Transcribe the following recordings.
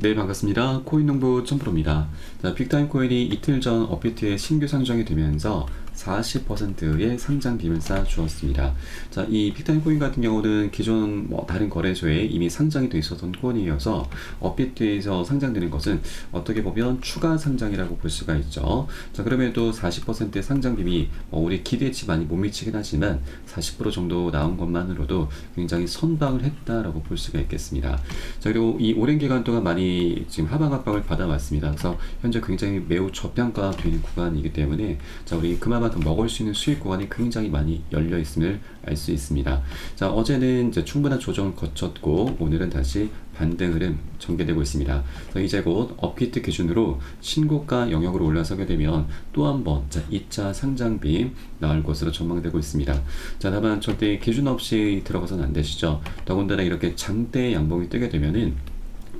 네, 반갑습니다. 코인농부 점프로입니다. 자, 빅타임 코인이 이틀 전 업비트에 신규 상장이 되면서 40%의 상장 비율을 쌓아주었습니다. 자, 이 빅타임 코인 같은 경우는 기존 뭐 다른 거래소에 이미 상장이 돼 있었던 코인이어서 업비트에서 상장되는 것은 어떻게 보면 추가 상장이라고 볼 수가 있죠. 자, 그럼에도 40%의 상장 비율이 뭐 우리 기대치 많이 못 미치긴 하지만 40% 정도 나온 것만으로도 굉장히 선방을 했다라고 볼 수가 있겠습니다. 자, 그리고 이 오랜 기간 동안 많이 지금 하방 압박을 받아왔습니다. 그래서 현재 굉장히 매우 저평가 되는 구간이기 때문에 자, 우리 그 만큼 먹을 수 있는 수익 구간이 굉장히 많이 열려 있음을 알 수 있습니다. 자, 어제는 이제 충분한 조정을 거쳤고 오늘은 다시 반등 흐름 전개되고 있습니다. 이제 곧 업비트 기준으로 신고가 영역으로 올라서게 되면 또 한번 2차 상장비 나올 것으로 전망되고 있습니다. 자, 다만 절대 기준 없이 들어가서는 안 되시죠. 더군다나 이렇게 장대 양봉이 뜨게 되면은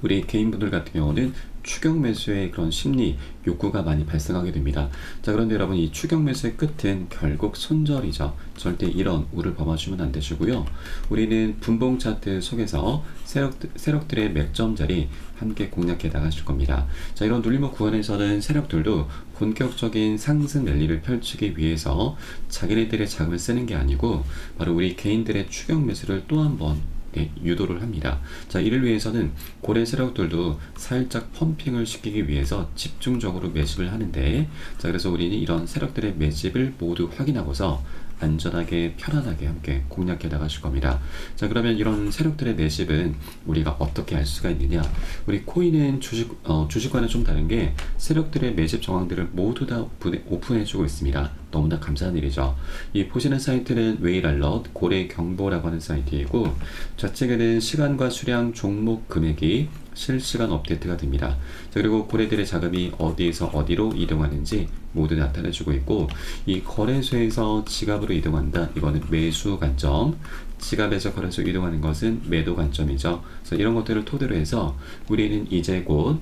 우리 개인분들 같은 경우는 추격 매수의 그런 심리 욕구가 많이 발생하게 됩니다. 자 그런데 여러분 이 추격 매수의 끝은 결국 손절이죠. 절대 이런 우를 범하시면 안 되시고요. 우리는 분봉 차트 속에서 세력, 세력들의 맥점 자리 함께 공략해 나가실 겁니다. 자 이런 눌림목 구간에서는 세력들도 본격적인 상승 랠리를 펼치기 위해서 자기네들의 자금을 쓰는 게 아니고 바로 우리 개인들의 추격 매수를 또 한번 네, 유도를 합니다. 자, 이를 위해서는 고래 세력들도 살짝 펌핑을 시키기 위해서 집중적으로 매집을 하는데, 자, 그래서 우리는 이런 세력들의 매집을 모두 확인하고서 안전하게 편안하게 함께 공략해 나가실 겁니다. 자 그러면 이런 세력들의 매집은 우리가 어떻게 알 수가 있느냐? 우리 코인은 주식 어, 주식과는 좀 다른 게 세력들의 매집 정황들을 모두 다 오픈해, 오픈해주고 있습니다. 너무나 감사한 일이죠. 이 보시는 사이트는 웨이랄럿 고래 경보라고 하는 사이트이고 좌측에는 시간과 수량 종목 금액이 실시간 업데이트가 됩니다. 자, 그리고 고래들의 자금이 어디에서 어디로 이동하는지 모두 나타내주고 있고 이 거래소에서 지갑으로 이동한다. 이거는 매수 관점. 지갑에서 거래소 이동하는 것은 매도 관점이죠. 그래서 이런 것들을 토대로 해서 우리는 이제 곧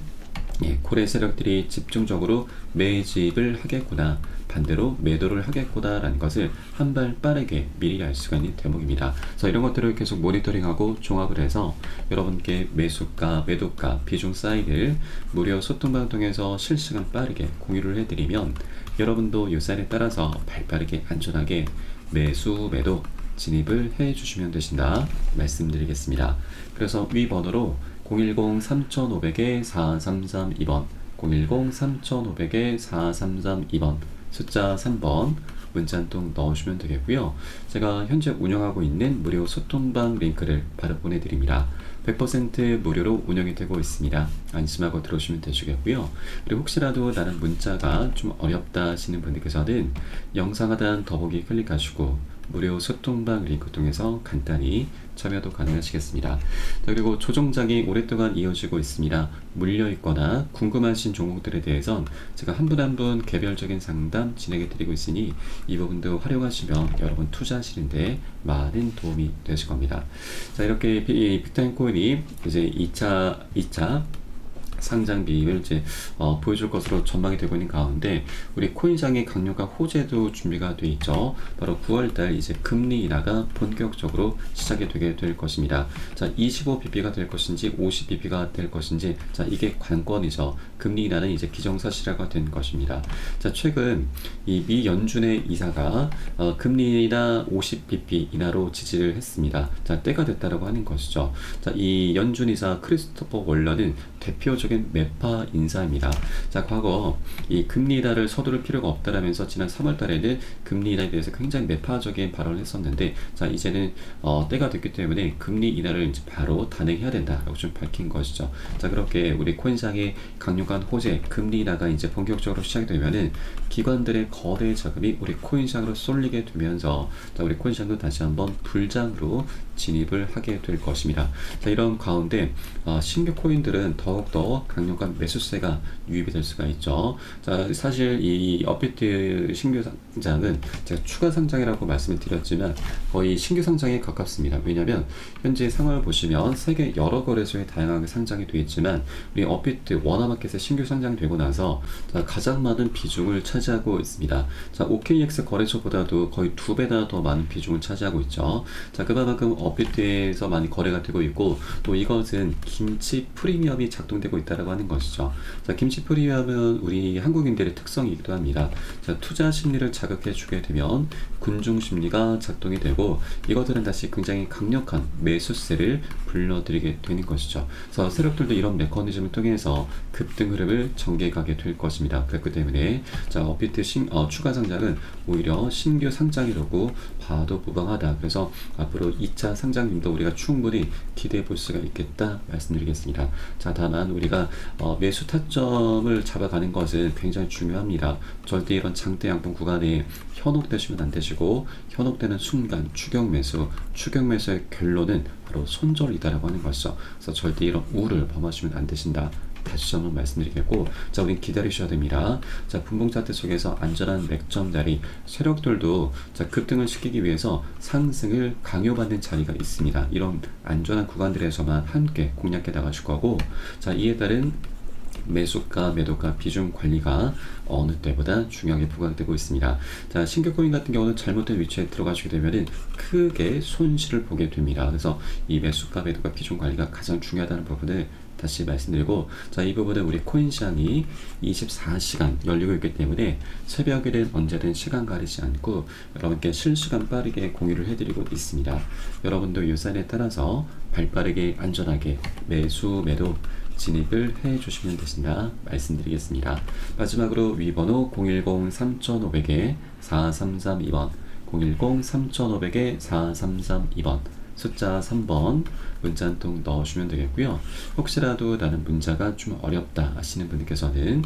예, 고래 세력들이 집중적으로 매집을 하겠구나. 반대로 매도를 하겠구나라는 것을 한 발 빠르게 미리 알 수가 있는 대목입니다. 그래서 이런 것들을 계속 모니터링하고 종합을 해서 여러분께 매수가, 매도가, 비중 사이를 무료 소통방을 통해서 실시간 빠르게 공유를 해드리면 여러분도 이 사인에 따라서 발빠르게 안전하게 매수, 매도 진입을 해 주시면 되신다 말씀드리겠습니다. 그래서 위 번호로 010-3500-4332번 010-3500-4332번 숫자 3번 문자 한 통 넣으시면 되겠고요. 제가 현재 운영하고 있는 무료 소통방 링크를 바로 보내드립니다. 100% 무료로 운영이 되고 있습니다. 안심하고 들어오시면 되시겠고요. 그리고 혹시라도 나는 문자가 좀 어렵다 하시는 분들께서는 영상 하단 더보기 클릭하시고 무료 소통방 링크 통해서 간단히 참여도 가능하시겠습니다. 그리고 조정장이 오랫동안 이어지고 있습니다. 물려 있거나 궁금하신 종목들에 대해선 제가 한 분 한 분 개별적인 상담 진행해 드리고 있으니 이 부분도 활용하시면 여러분 투자하시는데 많은 도움이 되실 겁니다. 자, 이렇게 빅타임 코인이 이제 2차 2차 상장 비율을 이제 어, 보여줄 것으로 전망이 되고 있는 가운데 우리 코인상의 강력한 호재도 준비가 돼 있죠. 바로 9월달 이제 금리 인하가 본격적으로 시작이 되게 될 것입니다. 자, 25bp가 될 것인지 50bp가 될 것인지 자 이게 관건이죠. 금리 인하는 이제 기정사실화가 된 것입니다. 자 최근 이 미 연준의 이사가 어, 금리 인하 50bp 인하로 지지를 했습니다. 자 때가 됐다라고 하는 것이죠. 자이 연준 이사 크리스토퍼 월러는 대표적인 매파 인사입니다. 자, 과거 이 금리 인하를 서두를 필요가 없다라면서 지난 3월 달에는 금리 인하에 대해서 굉장히 매파적인 발언을 했었는데 자, 이제는 어, 때가 됐기 때문에 금리 인하를 이제 바로 단행해야 된다라고 좀 밝힌 것이죠. 자, 그렇게 우리 코인상의 강력한 호재 금리 인하가 이제 본격적으로 시작이 되면은 기관들의 거대 자금이 우리 코인상으로 쏠리게 되면서 자, 우리 코인상도 다시 한번 불장으로 진입을 하게 될 것입니다. 자, 이런 가운데 어, 신규 코인들은 더 욱더 강력한 매수세가 유입이 될 수가 있죠. 자, 사실 이 업비트 신규 상장은 제가 추가 상장이라고 말씀을 드렸지만 거의 신규 상장에 가깝습니다. 왜냐하면 현재 상황을 보시면 세계 여러 거래소에 다양하게 상장이 되어 있지만 우리 업비트 원화마켓에 신규 상장되고 나서 자, 가장 많은 비중을 차지하고 있습니다. 자, OKX 거래소보다도 거의 두 배나 더 많은 비중을 차지하고 있죠. 자, 그만큼 업비트에서 많이 거래가 되고 있고 또 이것은 김치 프리미엄이 작 작동되고 있다라고 하는 것이죠. 자, 김치풀이 하면 우리 한국인들의 특성이기도 합니다. 자, 투자 심리를 자극해 주게 되면 군중 심리가 작동이 되고 이것들은 다시 굉장히 강력한 매수세를 불러들이게 되는 것이죠. 그래서 세력들도 이런 메커니즘을 통해서 급등 흐름을 전개가게 될 것입니다. 그렇기 때문에 자, 업비트 신, 어, 추가 상장은 오히려 신규 상장이라고 봐도 무방하다. 그래서 앞으로 2차 상장률도 우리가 충분히 기대해 볼 수가 있겠다 말씀드리겠습니다. 자, 다만 우리가 어, 매수 타점을 잡아가는 것은 굉장히 중요합니다. 절대 이런 장대 양봉 구간에 현혹되시면 안 되시고 현혹되는 순간 추격 매수, 추격 매수의 결론은 바로 손절이다라고 하는 것이죠. 그래서 절대 이런 우를 범하시면 안 되신다. 다시 한번 말씀드리겠고 자 우린 기다리셔야 됩니다. 자 분봉 차트 속에서 안전한 맥점 자리 세력들도 자 급등을 시키기 위해서 상승을 강요받는 자리가 있습니다. 이런 안전한 구간들에서만 함께 공략해 나가실 거고 자 이에 따른 매수가, 매도가 비중 관리가 어느 때보다 중요하게 부각되고 있습니다. 자, 신규 코인 같은 경우는 잘못된 위치에 들어가시게 되면은 크게 손실을 보게 됩니다. 그래서 이 매수가, 매도가 비중 관리가 가장 중요하다는 부분을 다시 말씀드리고 자, 이 부분은 우리 코인 시장이 24시간 열리고 있기 때문에 새벽에는 언제든 시간 가리지 않고 여러분께 실시간 빠르게 공유를 해드리고 있습니다. 여러분도 이 사인에 따라서 발빠르게 안전하게 매수, 매도 진입을 해 주시면 되신다 말씀드리겠습니다. 마지막으로 위번호 010-3500에 4332번 010-3500에 4332번 숫자 3번 문자 한 통 넣어주시면 되겠고요. 혹시라도 나는 문자가 좀 어렵다 하시는 분께서는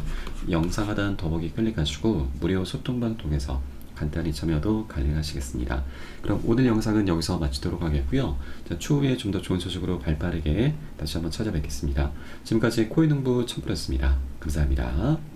영상 하단 더보기 클릭하시고 무료 소통방 통해서 간단히 참여도 가능하시겠습니다. 그럼 오늘 영상은 여기서 마치도록 하겠고요. 자, 추후에 좀 더 좋은 소식으로 발빠르게 다시 한번 찾아뵙겠습니다. 지금까지 코인농부 첨프였습니다. 감사합니다.